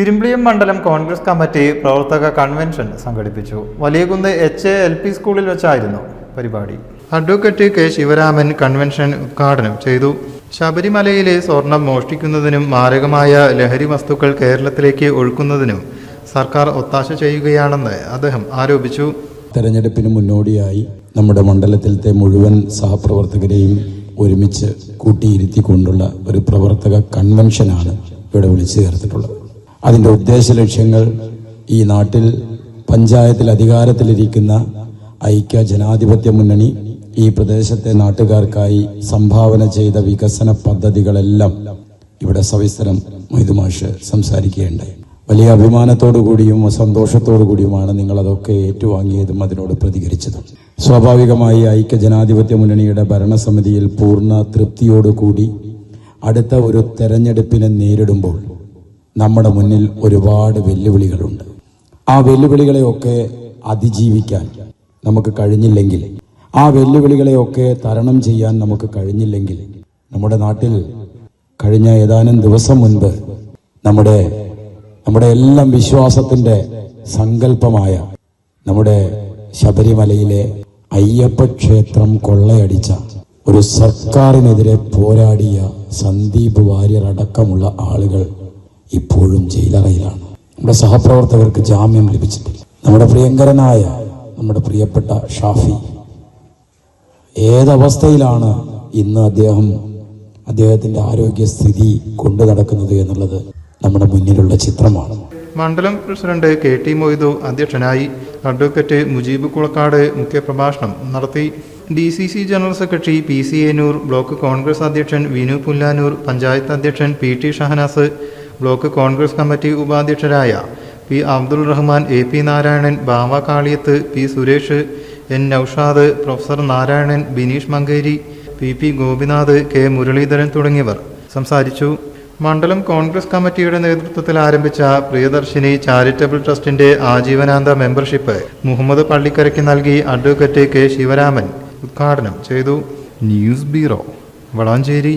ഇരുമ്പിളിയം മണ്ഡലം കോൺഗ്രസ് കമ്മിറ്റി പ്രവർത്തക കൺവെൻഷൻ സംഘടിപ്പിച്ചു. Valiyakunnu H A L P സ്കൂളിൽ വെച്ചായിരുന്നു പരിപാടി. അഡ്വക്കേറ്റ് കെ ശിവരാമൻ കൺവെൻഷൻ ഉദ്ഘാടനം ചെയ്തു. ശബരിമലയിലെ സ്വർണം മോഷ്ടിക്കുന്നതിനും മാരകമായ ലഹരി വസ്തുക്കൾ കേരളത്തിലേക്ക് ഒഴുക്കുന്നതിനും സർക്കാർ ഒത്താശ ചെയ്യുകയാണെന്ന് അദ്ദേഹം ആരോപിച്ചു. തെരഞ്ഞെടുപ്പിന് മുന്നോടിയായി നമ്മുടെ മണ്ഡലത്തിലത്തെ മുഴുവൻ സഹപ്രവർത്തകരെയും ഒരുമിച്ച് കൂട്ടിയിരുത്തിക്കൊണ്ടുള്ള ഒരു പ്രവർത്തക കൺവെൻഷനാണ് ഇവിടെ വിളിച്ചു ചേർത്തിട്ടുള്ളത്. അതിന്റെ ഉദ്ദേശ ലക്ഷ്യങ്ങൾ ഈ നാട്ടിൽ പഞ്ചായത്തിൽ അധികാരത്തിലിരിക്കുന്ന ഐക്യ ജനാധിപത്യ മുന്നണി ഈ പ്രദേശത്തെ നാട്ടുകാർക്കായി സംഭാവന ചെയ്ത വികസന പദ്ധതികളെല്ലാം ഇവിടെ സവിസ്തരം മൈതുമാഷ് സംസാരിക്കുകയുണ്ടായി. വലിയ അഭിമാനത്തോടു കൂടിയും സന്തോഷത്തോടു കൂടിയുമാണ് നിങ്ങൾ അതൊക്കെ ഏറ്റുവാങ്ങിയതും അതിനോട് പ്രതികരിച്ചതും. സ്വാഭാവികമായി ഐക്യ ജനാധിപത്യ മുന്നണിയുടെ ഭരണസമിതിയിൽ പൂർണ തൃപ്തിയോടുകൂടി അടുത്ത ഒരു തെരഞ്ഞെടുപ്പിനെ നേരിടുമ്പോൾ നമ്മുടെ മുന്നിൽ ഒരുപാട് വെല്ലുവിളികളുണ്ട്. ആ വെല്ലുവിളികളെയൊക്കെ അതിജീവിക്കാൻ നമുക്ക് കഴിഞ്ഞില്ലെങ്കിൽ ആ വെല്ലുവിളികളെയൊക്കെ തരണം ചെയ്യാൻ നമുക്ക് കഴിഞ്ഞില്ലെങ്കിൽ നമ്മുടെ നാട്ടിൽ കഴിഞ്ഞ ഏതാനും ദിവസം മുൻപ് നമ്മുടെ നമ്മുടെ എല്ലാം വിശ്വാസത്തിന്റെ സങ്കല്പമായ നമ്മുടെ ശബരിമലയിലെ അയ്യപ്പ ക്ഷേത്രം കൊള്ളയടിച്ച ഒരു സർക്കാരിനെതിരെ പോരാടിയ സന്ദീപ് വാര്യർ അടക്കമുള്ള ആളുകൾ ഇപ്പോഴും ജയിലറയിലാണ്. നമ്മുടെ സഹപ്രവർത്തകർക്ക് ജാമ്യം ലഭിച്ചിട്ടില്ല. നമ്മുടെ പ്രിയങ്കരനായ നമ്മുടെ പ്രിയപ്പെട്ട ഷാഫി ഏതവസ്ഥയിലാണ് ഇന്ന് അദ്ദേഹം അദ്ദേഹത്തിന്റെ ആരോഗ്യസ്ഥിതി കൊണ്ടു നടക്കുന്നത് എന്നുള്ളത് നമ്മുടെ മുന്നിലുള്ള ചിത്രമാണ്. മണ്ഡലം പ്രസിഡന്റ് കെ ടി മൊയ്തു അധ്യക്ഷനായി അഡ്വക്കേറ്റ് മുജീബ് കുളക്കാട് മുഖ്യപ്രഭാഷണം നടത്തി. D C C general secretary P C Enoor block Congress അധ്യക്ഷൻ വിനു പുല്ലാനൂർ പഞ്ചായത്ത് അധ്യക്ഷൻ P T Shahanas block Congress committee ഉപാധ്യക്ഷരായ P Abdul Rahman A P Narayanan Bava Kaliyath P Suresh N Noushad professor Narayanan Bineesh Mankeri P P Gopinath K Muraleedharan തുടങ്ങിയവർ സംസാരിച്ചു. മണ്ഡലം കോൺഗ്രസ് കമ്മിറ്റിയുടെ നേതൃത്വത്തിൽ ആരംഭിച്ച Priyadarshini charitable ട്രസ്റ്റിന്റെ ആജീവനാന്ത മെമ്പർഷിപ്പ് മുഹമ്മദ് പള്ളിക്കരയ്ക്ക് നൽകി അഡ്വക്കേറ്റ് കെ ശിവരാമൻ ഉദ്ഘാടനം ചെയ്തു. News bureau Valanchery.